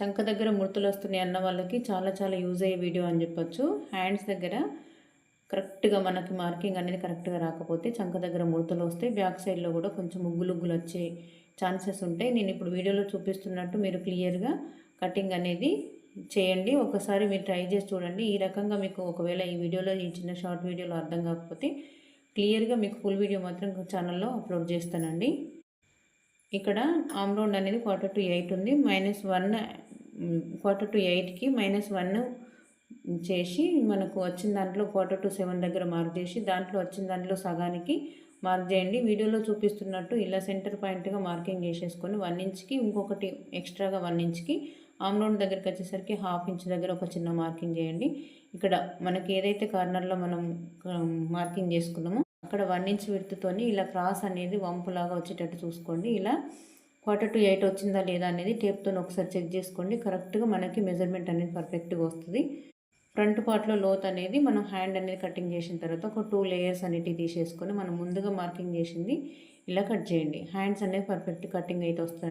చంక దగ్గర ముడతలు వస్తున్నాయి అన్న వాళ్ళకి చాలా చాలా యూజ్ అయ్యే వీడియో అని చెప్పొచ్చు. హ్యాండ్స్ దగ్గర కరెక్ట్గా మనకి మార్కింగ్ అనేది కరెక్ట్గా రాకపోతే చంక దగ్గర ముడతలు వస్తే బ్యాక్ సైడ్లో కూడా కొంచెం ముగ్గులుగ్గులు వచ్చే ఛాన్సెస్ ఉంటాయి. నేను ఇప్పుడు వీడియోలో చూపిస్తున్నట్టు మీరు క్లియర్గా కటింగ్ అనేది చేయండి. ఒకసారి మీరు ట్రై చేసి చూడండి. ఈ రకంగా మీకు ఒకవేళ ఈ వీడియోలో ఈ చిన్న షార్ట్ వీడియోలో అర్థం కాకపోతే క్లియర్గా మీకు ఫుల్ వీడియో మాత్రం ఛానల్లో అప్లోడ్ చేస్తానండి. ఇక్కడ ఆమ్ రౌండ్ అనేది క్వార్టర్ టు ఎయిట్ ఉంది. మైనస్ వన్ క్వార్టర్ టు ఎయిట్కి మైనస్ వన్ చేసి మనకు వచ్చిన దాంట్లో క్వార్టర్ టు సెవెన్ దగ్గర మార్క్ చేసి దాంట్లో వచ్చిన దాంట్లో సగానికి మార్క్ చేయండి. వీడియోలో చూపిస్తున్నట్టు ఇలా సెంటర్ పాయింట్గా మార్కింగ్ చేసేసుకొని వన్ ఇంచ్కి ఇంకొకటి ఎక్స్ట్రాగా వన్ ఇంచ్కి ఆమ్ దగ్గరికి వచ్చేసరికి హాఫ్ ఇంచ్ దగ్గర ఒక చిన్న మార్కింగ్ చేయండి. ఇక్కడ మనకి ఏదైతే కార్నర్లో మనం um, మార్కింగ్ చేసుకున్నామో అక్కడ వన్ ఇంచ్ విడుతుతోని ఇలా క్రాస్ అనేది వంపులాగా వచ్చేటట్టు చూసుకోండి. ఇలా క్వార్టర్ టు ఎయిట్ వచ్చిందా లేదా అనేది టేప్తో ఒకసారి చెక్ చేసుకోండి. కరెక్ట్గా మనకి మెజర్మెంట్ అనేది పర్ఫెక్ట్గా వస్తుంది. ఫ్రంట్ పార్ట్లో లోత్ అనేది మనం హ్యాండ్ అనేది కటింగ్ చేసిన తర్వాత ఒక టూ లేయర్స్ అనేటివి తీసేసుకొని మనం ముందుగా మార్కింగ్ చేసింది ఇలా కట్ చేయండి. హ్యాండ్స్ అనేది పర్ఫెక్ట్ కటింగ్ అయితే వస్తుంది